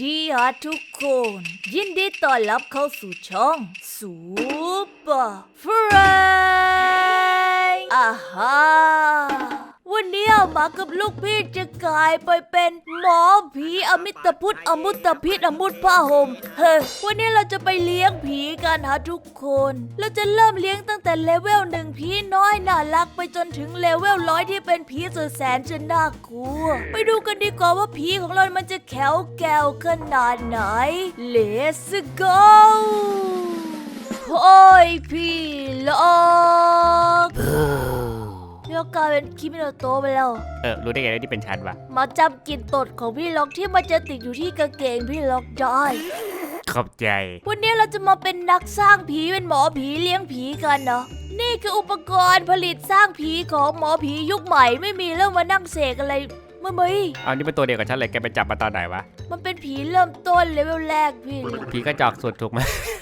ดีฮะทุกคน ยินดีต้อนรับเข้าสู่ช่องซูเปอร์เฟรนอาฮะ วันนี้อามากับลูกพี่จะกลายไปเป็นหมอผีอมิตพุทธอมุตพิษอมุตผ้าห่มเฮ้วันนี้เราจะไปเลี้ยงผีกันฮะทุกคน เราจะเริ่มเลี้ยงตั้งแต่เลเวลหนึ่งผีน้อยน่ารักไปจนถึงเลเวลร้อยที่เป็นผีสุดแสนจะน่ากลัว ไปดูกันดีกว่าว่าผีของเรามันจะแข็งแกร่วขนาดไหน Let's go โอ้ยพี่ลอก พี่ล็อกกลายเป็นคิมิโนโตะไปแล้ว เออ รู้ได้ไงว่านี่เป็นฉันวะ มาจำกลิ่นตดของพี่ล็อกที่มันจะติดอยู่ที่กางเกงพี่ล็อกได้ขอบใจ วันนี้เราจะมาเป็นนักสร้างผีเป็นหมอผีเลี้ยงผีกันเนาะนี่คืออุปกรณ์ผลิตสร้างผีของหมอผียุคใหม่ไม่มีแล้วมานั่งเสกอะไรเมื่อไหร่เอานี่เป็นตัวเดียวกับฉันเลยแกไปจับมาตอนไหนวะ มันเป็นผีเริ่มต้นเลเวลแรกพี่ ผีกระจอกสุดถูกไหมเรา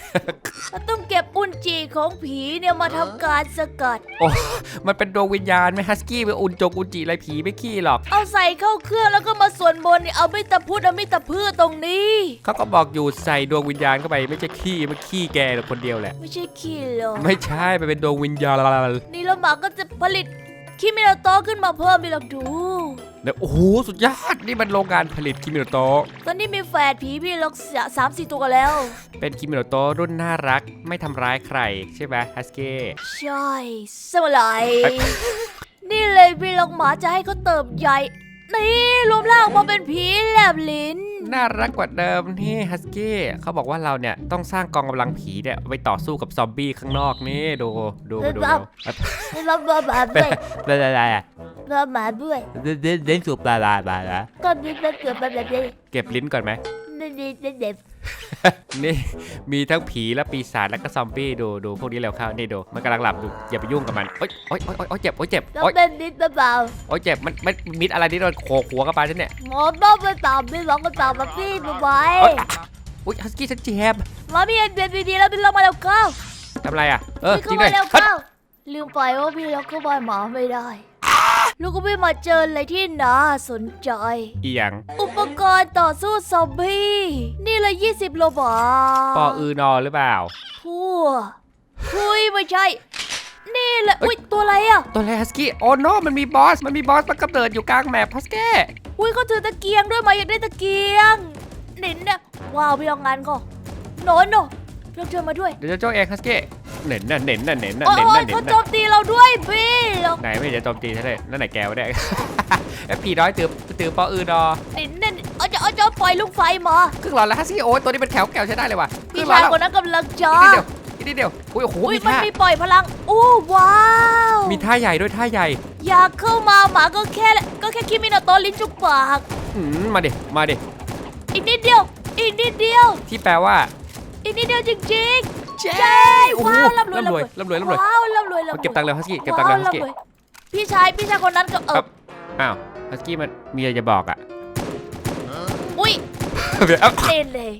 ต้องเก็บอุนจีของผีเนี่ยมาทำการสกัด โอ้ มันเป็นดวงวิญญาณไม่ฮัสกี้ไปอุนจงอุนจิอะไรผีไม่ขี้หรอก เอาใส่เข้าเครื่องแล้วก็มาส่วนบนเนี่ยเอาไม่ตะพุดเอาไม่ตะพืชตรงนี้ เขาก็บอกอยู่ใส่ดวงวิญญาณเข้าไปไม่ใช่ขี้มันขี้แกหรอกคนเดียวแหละ ไม่ใช่ขี้หรอก ไม่ใช่มันเป็นดวงวิญญาณ นี่แล้วหมาก็จะผลิต คิมิโนโตะขึ้นมาเพิ่มไปหรอกดู แล้วโอ้โหสุดยอดนี่มันโรงงานผลิตคิมิโนโตะตอนนี้มีแฝดผีพี่ล็อกสามสี่ตัวกันแล้ว เป็นคิมิโนโตะรุ่นน่ารักไม่ทำร้ายใครใช่ไหมฮัสกี้ใช่สมัยเอ้ยนี่เลยพี่ล็อกหมาจะให้เขาเติบใหญ่ นี่รวมร่างมาเป็นผีแลบลิ้น น่ารักกว่าเดิมนี่ฮัสกี้เขาบอกว่าเราเนี่ยต้องสร้างกองกำลังผีเนี่ยไว้ต่อสู้กับซอมบี้ข้างนอกนี่ดูดูดูดูครับแล้วมาหมาด้วยเป็นอะไรอะมาหมาด้วยเล่นเล่นสูบปลาลาบาละก็มีเป็นเกิดมาแบบนี้เก็บลิ้นก่อนไหมนี่นี่นี่เด็บ นี่มีทั้งผีและปีศาจแล้วก็ซอมบี้ดูดูพวกนี้เร็วเข้านี่ดูมันกำลังหลับดูอย่าไปยุ่งกับมันโอ๊ยโอ๊ยโอ๊ยโอ๊ยเจ็บโอ๊ยเจ็บแล้วโอ๊ยเป็นนิดเบาโอ๊ยเจ็บมันมันมิดอะไรนี่โดนโขกหัวกับปลาฉันเนี่ยๆหมอต้องไปตามพี่ล็อกก็ตามมาพี่มาไว้โอ๊ยอุ๊ยฮัสกี้ฉันเจ็บมาพี่เอ็นเบียนพีดีแล้วพี่ล็อกมาแล้วเข้าทำอะไรอะเออพี่จเข้าริงเลมายแล้วเข้าลืมไปว่าพี่ล็อกเข้าบ้านหมาไม่ได้ ลูกก็ไม่มาเจออะไรที่น่าสนใจอีหยังอุปกรณ์ต่อสู้ซอมบี้ นี่เลย20โลบาทปออือนอหรือเปล่า พัวพุยไม่ใช่ นี่แหละอุ้ยตัวอะไรอะ ตัวอะไรฮัสกี้โอ้โนมันมีบอส มันมีบอสมันกำเนิดอยู่กลางแมปฮัสกี้อุ้ยเขาถือตะเกียงด้วยมาอยากได้ตะเกียงหนินเนี่ยว้าวพี่ลองงานก็โนนโนพี่ลองเชิญมาด้วย เดี๋ยวจะโจ้เองฮัสกี้ เน่นน่ะเน่นน่ะเน่นน่ะโอ้เน่นยน่ะเน่เขานโจน่ะมตีเราด้วยพี่ลองไหนไม่เห็นจะโจมตีฉันเลยนั่นไหนแกวะเนี่ยไอ้ผีน้อยตือตือปออือนอหนินเนี่ยเอาจะเอาจะปล่อยลูกไฟมาครึ่งหลอดแล้วฮัสกี้โอ้ยตัวนี้เป็นแขวแกวใช้ได้เลยว่ะคพี่รึ่งหลอชาดยแล้วคนนั้นกำลังจะอีกนิดเดียวอีกนิดเดียวอุ้ยโอ้โหอุ้ยมีมันท่ามีปล่อยพลังโอ้ว้าวมีท่าใหญ่ด้วยท่าใหญ่อยากเข้ามาหมาก็แค่ก็แค่คิมิโนโตะลิ้นจุกปากอืมมาดิมาดิอีกนิดเดียว อีกนิดเดียว ที่แปลว่าอีกนิดเดียวจริงๆ เจ๊โอ้โหว้าวร่ำรวยร่ำรวยร่ำรวยร่ำรวยว้าวร่ำรวยร่ำรวยเก็บตังค์เร็วฮัสกี้เก็บตังค์เร็วฮัสกี้ ว้าวร่ำรวยพี่ชายพี่ชายคนนั้นก็เอออ้าวฮัสกี้มันมีอะไรจะบอกอะ อุ้ยเดี๋ยวเอ้าเล่นเลย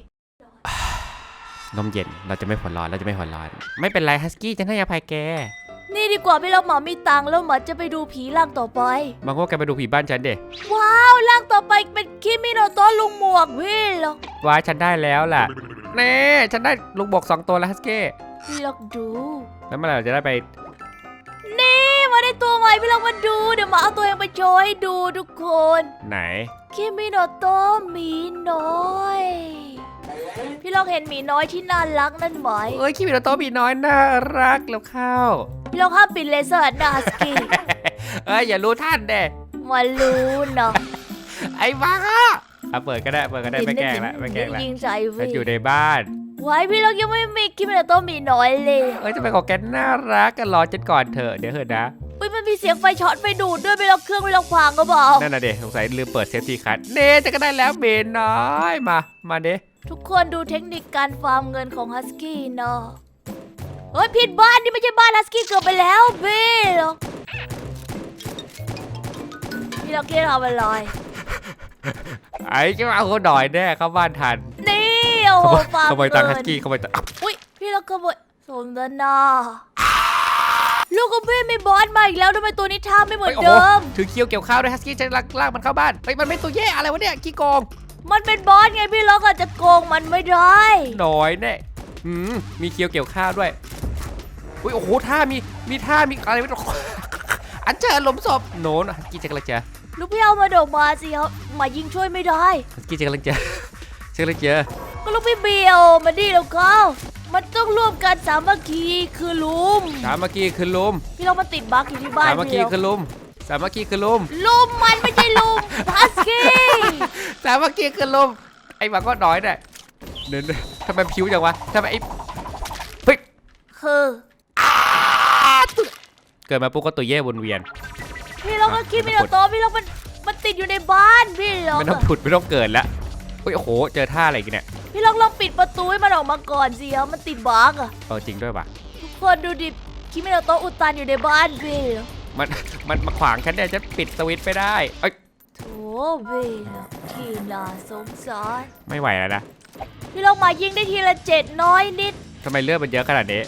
นมเย็นเราจะไม่หัวร้อนเราจะไม่หัวร้อน ไม่เป็นไรฮัสกี้ฉันให้อภัยแก นี่ดีกว่าพี่เราหมามีตังค์แล้วหมาจะไปดูผีร่างต่อไป บางว่าแกไปดูผีบ้านฉันเด็ว้าวร่างต่อไปเป็นคิมิโนโตะลุงหมวกพี่หรอกว้ายฉันได้แล้วล่ะเน่ฉันได้ลูกบกสองตัวแล้วฮัสกี้พี่ลองดู แล้วเมื่อไหร่เราจะได้ไป นี่มาได้ตัวใหม่พี่ลองมาดูเดี๋ยวหมาเอาตัวเองไปโชว์ให้ดูทุกคนไหน คิมิโนโตะหมีน้อย พี่ลองเห็นหมีน้อยที่น่ารักนั่นไหม เอ้ยคิมิโนโตะมีน้อยน่ารักแล้วเข้า พี่ลองห้ามปิดเลเซอร์นาสกี้เอ้ยอย่ารู้ท่านเด้มารู้เนาะไอ้บ้าอะเปิดก็ได้เปิดก็ได้ไม่แกล้งละไม่แกล้งละยิงใจฉันพี่อยู่ในบ้านไว้พี่ลองยังไม่มีคิมิโนโตะหมีน้อยเลยเอ้ยจะไปของแกน่ารักกันรอจนก่อนเถอะเดี๋ยวเถอะนะอุ้ยมันมีเสียงไฟช็อตไฟดูดด้วยพี่ลองเครื่องพี่ลองพังก็เปล่านั่นน่ะเด็สงสัยลืมเปิดเซฟตี้คัทเน่จะก็ได้แล้วเบนน้อยมามาเด้ทุกคนดูเทคนิคการฟาร์มเงินของฮัสกี้เนาะ เฮ้ยผิดบ้านนี่ไม่ใช่บ้านฮัสกี้เกือบไปแล้วพี่ลองพี่ลองเคียทำอะไรไอ้เจ้าเอาคนหน่อยแน่เข้าบ้านทันนี่โอ้โหฟาร์มขโมยตังค์เงิฮัสกี้ขโมยตังค์อุ้ยพี่ลองขโมยสมดานาลูกของพี่มีบอสมาอีกแล้วทำไมตัวนี้ท่าไม่เหมือนโอ้โหเดิม ถือเคี้ยวเกี่ยวข้าวด้วยฮัสกี้จะลากลากมันเข้าบ้านเฮ้ยมันไม่ตัวแย่อะไรวะเนี่ยขี้โกง มันเป็นบอสไงพี่ล็อกอาจจะโกงมันไม่ได้น้อยแน่ อืมมีเคียวเกี่ยวข้าวด้วยอุ้ยโอ้โหท่ามีมีท่ามีอะไรไม่รู้อันเชิญหลมศพโนนฮัสกี้จะกำลังเจอลูกพี่เอามาดอกมาสิครับหมายิงช่วยไม่ได้ฮัสกี้จะกำลังเจอจะกำลังเจอก็ลูกพี่เบียวมาดิแล้วเขามันต้องร่วมกันสามัคคีคือลุมสามัคคีคือลุมพี่ล็อกมาติดบั๊กอยู่ที่บ้าสานมัคคีพี่ล็อกคือลุมสามัคคีคือลุมลุมมันไม่ใช่ลุมพัสกี้สามัคคีคือลุมไอ้หมาก็น้อยเนี่ย เดินทำไมผิวจังวะทำไมไอ้เฮ้ยคือเกิดมาปุ๊บก็ตัวเย่วนเวียน พี่ล็อกก็คิดไม่เอาโตะพี่ล็อกมันมันติดอยู่ในบ้านพี่ล็อกไม่ต้องผุดไม่ต้องเกิดแล้วเฮ้ยโอ้โหเจอท่าอะไรกันเนี่ยพี่ล็อกลองปิดประตูให้มันออกมาก่อนสิครับมันติดบั๊กอะเออจริงด้วยป่ะทุกคนดูดิคิดไม่เอาโตะอุดตันอยู่ในบ้านพี่ล็อกมันมันมาขวางฉันเนี่ยจะปิดสวิตช์ไม่ได้เอ้ยโถพี่ล็อกที่น่าสงสารไม่ไหวแล้วนะ พี่ล็อกมายิงได้ทีละเจ็ดน้อยนิด ทำไมเลือดมันเยอะขนาดนี้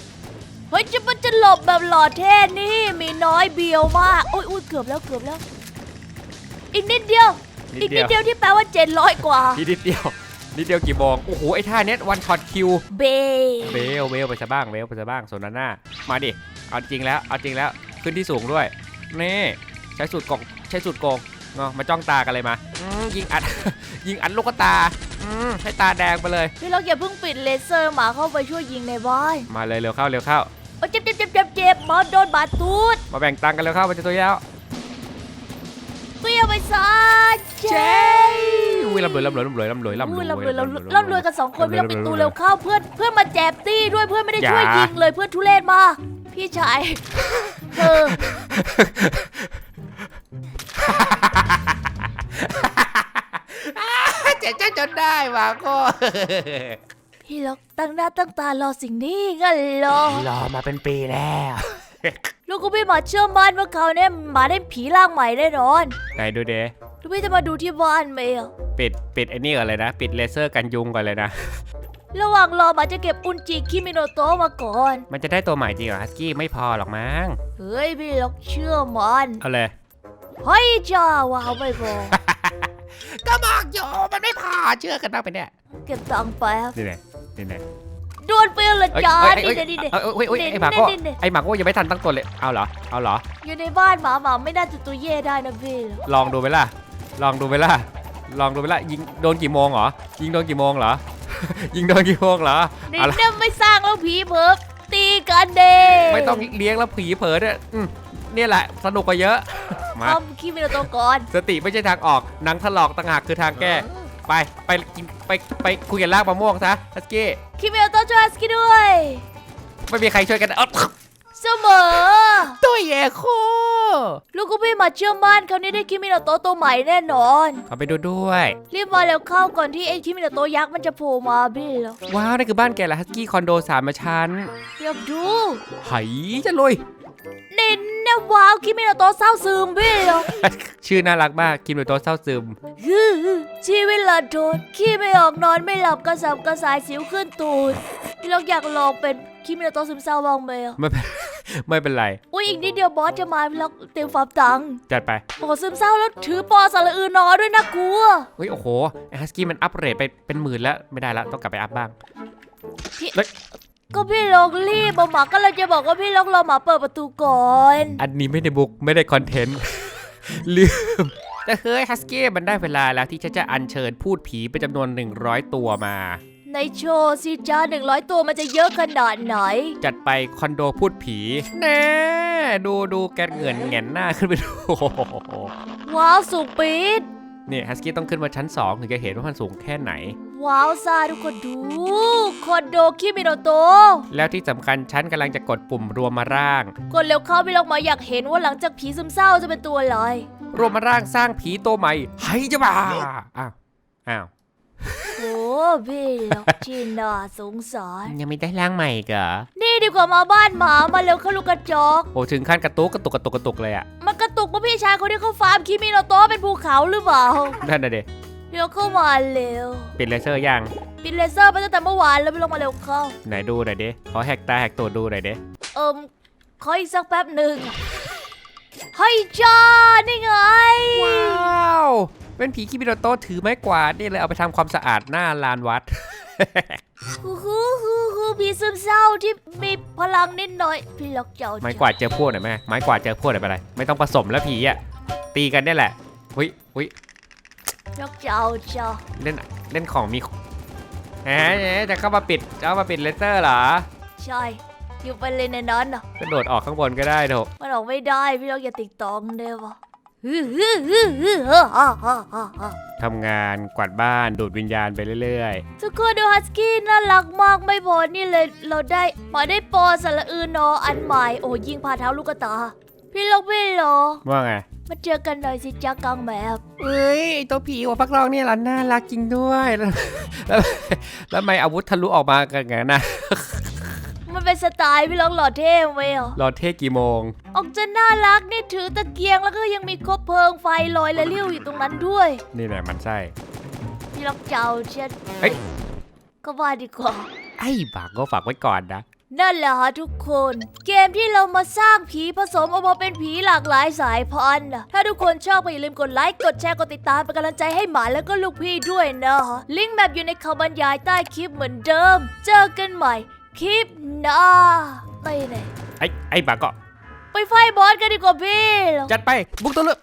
เฮ้ยจะมันจะหลบแบบหล่อเท่นี่มีน้อยเบียวมากอุ้ยอุ้ยเกือบแล้วเกือบแล้ว อีกนิดเดียว นิดอีกเดีนิยดวเดียวที่แปลว่า700กว่านิดเดียว นิดเดียวกี่โมงโอ้โห ไอ้ท่าเนี้วันช็อตคิว เบเวลเวลไปซะบ้างเวลไปซะบ้างโซนาน่ามาดิ เอาจริงแล้ว เอาจริงแล้ว ขึ้นที่สูงด้วย นี่ ใช้สูตรกงใช้สูตรโกงเนาะมาจ้องตากันเลยมาอืมยิงอัด ยิงอัดลูกตา อืมให้ตาแดงไปเลย พี่ล็อกอย่าเพิ่งปิดเลเซอร์หมาเข้าไปช่วยยิงในบ้านมาเลยเร็วเข้าเร็วเข้า โอ้ยเจ็บเจ็บเจ็บเจ็บเจ็บหมอโดนบาดตูดมาแบ่งตังค์กันเร็วเข้ามันจะตัวแล้วเปรี้ยวไปซะเจ๊อุ้ยร่ำรวยร่ำรวยร่ำรวยร่ำรวยร่ำรอุ้วยยร่ำรวยร่ำรวยร่ำรวยกันสองคนพี่ล็อกปิดตูเร็วเข้าเพื่อนเพื่อนมาแจบตี้ด้วยเพื่อนไม่ได้ช่วยอย่ายิยิงเลยเพื่อนทุเรศมากพี่ชายเธอ เจ๊จะจนได้ว่ะก็พี่ล็อกตั้งหน้าตั้งตารอสิ่งนี้งั้นเหรอ รอมาเป็นปีแล้ว ลูกกูพี่หมาเชื่อมั่นว่าเขาเนี่ยหมาได้ผีร่างใหม่แน่นอนไหนดูเดลูกพี่จะมาดูที่บ้านไหมอะปิดปิดไอ้นี่ก่อนเลยนะ ปิดเลเซอร์กันยุงก่อนเลยนะ ระหว่างรอหมาจะเก็บอุนจิคิมิโนโตะมาก่อน มันจะได้ตัวใหม่จริงเหรอฮัสกี้ไม่พอหรอกมั้งเฮ้ยพี่ล็อกเชื่อมัน เอาเลย เฮ้ยจ้าว้าวไม่พอ ก็บอกอยู่มันไม่พอเชื่อกันบ้างไปเนี่ยเก็บตังค์แป๊บนี่ไงนี่ไงโดนไปละเอ้ยจ้าเอ้ยนี่เอ้ยเด็ดนี่เด็ดเอ้ยเอ้ยเอ้ยเด่นไอ้หมาโก็เด่นเด่นไอ้หมาโก็ยังไม่ทันตั้งตัวเลยเอาเหรอเอาเหรออยู่ในบ้านหมาหมาไม่น่าจะตัวเย่ได้นะพี่ลองดูไหมล่ะลองดูไหมล่ะลองดูไหมล่ะยิงโดนกี่โมงเหรอยิงโดนกี่โมงเหรอยิงโดนกี่โมงเหรอนี่เอาละเนี่ยไม่สร้างแล้วผีเพิบตีกันเด้ไม่ต้องเลี้ยงแล้วผีเผลอเนี่ยอืม เนี่ยแหละ สนุกกว่าเยอะมาทำคิมิโนโตะก่อนสติไม่ใช่ทางออกหนังถลอกต่างหากคือทางแก้ไปไปกินไปไปคุยกันลากมะม่วงซะฮัสกี้คิมิโนโตะช่วยฮัสกี้ด้วย ไม่มีใครช่วยกันเอ้าเสมอตัวเย่โคลูกกูพี่มาเชื่อมั่นเขาวนี่ได้คิมิโนโตะตัวใหม่แน่นอนเอาไปดูด้วย รีบมาแล้วเข้าก่อนที่ไอ้คิมิโนโตะยักษ์มันจะโผล่มาพี่เหรอว้าวนี่คือบ้านแกเหรอฮัสกี้คอนโดสามชั้นอยากดูไหจะลุย นี่นะว้าวคิมิโนโตะเศร้าซึมพี่เหรอชื่อน่ารักมากกินโดยโตะเศร้าซึม ฮึ่มชีวิตละโดนขี้ไม่ออกนอนไม่หลับกระสับกระส่ายสิวขึ้นตูดพี่ลองอยากลองเป็นคิมิโนโตะซึมเศร้าบ้างไหมอะไม่เป็น ไม่เป็นไร อุ้ยอีกนิดเดียวบอสจะมาพี่ลองเตรียมฟาร์มตังค์จัดไปโอ้ซึมเศร้าแล้วถือปอสระอือนอด้วยนะกลัว เฮ้ยโอ้โหไอ้ฮัสกี้มันอัปเกรดไปเป็นหมื่นแล้วไม่ได้แล้วต้องกลับไปอัพบ้าง ก็พี่ลองรีบเอาหมาก็เลยจะบอกว่าพี่ลองรอหมาเปิดประตูก่อนอันนี้ไม่ได้บุกไม่ได้คอนเทนต์ ลืมแต่เฮ้ยฮัสกี้มันได้เวลาแล้วที่ฉันจะอัญเชิญพูดผีเป็นจำนวน 100 ตัวมา ในโชว์สิจ้าหนึ่งร้อยตัวมันจะเยอะขนาดไหน จัดไปคอนโดพูดผีแน่ดูดูแกเงินแงนหน้าขึ้นไปดูว้าวสูงปีดนี่ฮัสกี้ต้องขึ้นมาชั้น 2 ถึงจะเห็นว่ามันสูงแค่ไหน ว้าวซาทุกคนดูคอนโดคิมิโนโตะแล้วที่สำคัญฉันกำลังจะกดปุ่มรวมมาร่าง กดเร็วเข้าพี่ลองมาอยากเห็นว่าหลังจากผีซึมเศร้าจะเป็นตัวอะไรรวมมาร่างสร้างผีตัวใหม่ให้จะบ้าอ้าวอ้าวโอ้พี่ลองที่น่าสงสารยังไม่ได้ร่างใหม่อีกเหรอนี่ดีกว่ามาบ้านหมามาเร็วเข้าลูกกระจอก โอ้ถึงขั้นกระตุกกระตุกกระตุกกระตุกเลยอะมันกระตุกว่าพี่ชายคนที่เขาฟาร์มคิมิโนโตะเป็นภูเขาหรือเปล่านั่นน่ะเด็ พี่ลองเข้ามาเร็วปิดเลเซอร์ยังปิดเลเซอร์ไปตั้งแต่เมื่อวานแล้วพี่ลองมาเร็วเข้าไหนดูหน่อยดิขอแหกตาแหกตัวดูหน่อยดิเอิมขออีกสักแป๊บหนึ่งเฮ้ยจ้านี่ไง ว้าว เป็นผีคิบิโนโตะถือไม้กวาดนี่เลยเอาไปทำความสะอาดหน้าลานวัด ฮู้ฮู้ฮู้ฮู้ผีซึมเศร้าที่มีพลังนิดหน่อย พี่ล็อกเจ้าไม้กวาดเจอพวกหน่อยแม่ไม้กวาดเจอพวกหน่อยไปเลยไม่ต้องผสมแล้วผีอะตีกันนี่แหละหุยหุย ล็อกเจ้าเจ้าเล่นเล่นของมีแหมแหมจะเข้ามาปิดจะเข้ามาปิดเลเซอร์เหรอ ใช่ อยู่ไปเลยในนั้นน่ะกระโดดออกข้างบนก็ได้โถมันออกไม่ได้พี่ล็อกอย่าติดตองเด้วะฮึ่มฮึ่มฮึ่มฮึ่มฮ่าฮ่าฮ่าฮ่าฮ่าทำงานกวาดบ้านดูดวิญญาณไปเรื่อยทุกคนดูฮัสกี้น่ารักมากไม่พอนี่เลยเราได้มาได้ปอสระอือนออันใหม่โอ้ยิงผ่าเท้าลูกกระตา พี่ล็อกพี่ล็อกๆว่าไง มาเจอกันหน่อยสิจ้ากลางแบบเอ้ยไอ้ตัวผีหัวฟักทองเนี่ยล่ะน่ารักจริงด้วยแล้วแล้วแล้วทำไมอาวุธทะลุออกมากันงั้นนะมันเป็นสไตล์พี่ล็อกหล่อเท่เว้ยอะรอเทศกี่โมง ออกจะน่ารักนี่ถือตะเกียงแล้วก็ยังมีคบเพลิงไฟลอยละเลี้ยวอยู่ตรงนั้นด้วย นี่แหละมันใช่พี่ล็อกเจ้าเชียดเฮ้ย ก็ว่าดีกว่าไอ้บากก็ฝากไว้ก่อนนะ นั่นแหละฮะทุกคน เกมที่เรามาสร้างผีผสมออกมาเป็นผีหลากหลายสายพันธุ์น่ะถ้าทุกคนชอบก็อย่าลืมกดไลค์ กดแชร์ กดติดตามเป็นกำลังใจให้หมาแล้วก็ลูกพี่ด้วยนะฮะลิงก์แบบอยู่ในคำบรรยายใต้คลิปเหมือนเดิม เจอกันใหม่ คลิปหน้าไปไหนไอ้ไอ้บากก็ไปไฟบอสกันดีกว่าพี่ จัดไปบุกตัวเลือก